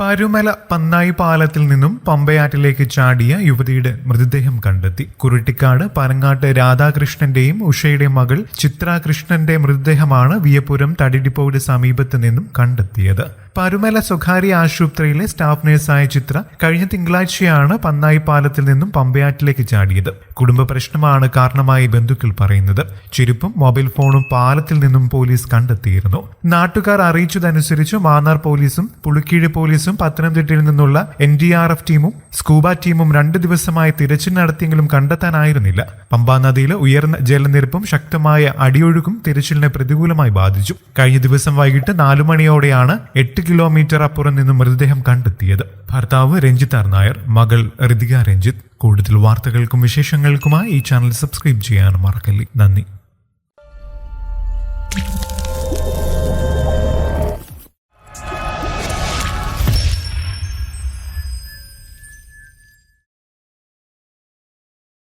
പരുമല പന്നായി പാലത്തിൽ നിന്നും പമ്പയാറ്റിലേക്ക് ചാടിയ യുവതിയുടെ മൃതദേഹം കണ്ടെത്തി. കുരുട്ടിക്കാട് പനങ്ങാട്ട് രാധാകൃഷ്ണന്റെയും ഉഷയുടെയും മകൾ ചിത്രാകൃഷ്ണന്റെ മൃതദേഹമാണ് വിയപുരം തടിഡിപ്പോയുടെ സമീപത്ത് നിന്നും കണ്ടെത്തിയത്. പരുമല സ്വകാര്യ ആശുപത്രിയിലെ സ്റ്റാഫ് നഴ്സായ ചിത്ര കഴിഞ്ഞ തിങ്കളാഴ്ചയാണ് പന്നായി പാലത്തിൽ നിന്നും പമ്പയാറ്റിലേക്ക് ചാടിയത്. കുടുംബ പ്രശ്നമാണ് കാരണമായി ബന്ധുക്കൾ പറയുന്നത്. ചെരുപ്പും മൊബൈൽ ഫോണും പാലത്തിൽ നിന്നും പോലീസ് കണ്ടെത്തിയിരുന്നു. നാട്ടുകാർ അറിയിച്ചതനുസരിച്ച് മാന്നാർ പോലീസും പുളിക്കീഴ് പോലീസും പത്തനംതിട്ടയിൽ നിന്നുള്ള എൻ ഡി ആർ എഫ് ടീമും സ്കൂബ ടീമും രണ്ട് ദിവസമായി തിരച്ചിൽ നടത്തിയെങ്കിലും കണ്ടെത്താനായിരുന്നില്ല. പമ്പാ നദിയിലെ ഉയർന്ന ജലനിരപ്പും ശക്തമായ അടിയൊഴുക്കും തിരച്ചിലിനെ പ്രതികൂലമായി ബാധിച്ചു. കഴിഞ്ഞ ദിവസം വൈകിട്ട് നാലു മണിയോടെയാണ് എട്ട് കിലോമീറ്റർ അപ്പുറം നിന്നും മൃതദേഹം കണ്ടെത്തിയത്. ഭർത്താവ് രഞ്ജിത്ത് നായർ മകൾ ഋതിക രഞ്ജിത്ത്. കൂടുതൽ വാർത്തകൾക്കും വിശേഷങ്ങൾക്കുമായി ഈ ചാനൽ സബ്സ്ക്രൈബ് ചെയ്യാനും മറക്കല്ലേ. നന്ദി.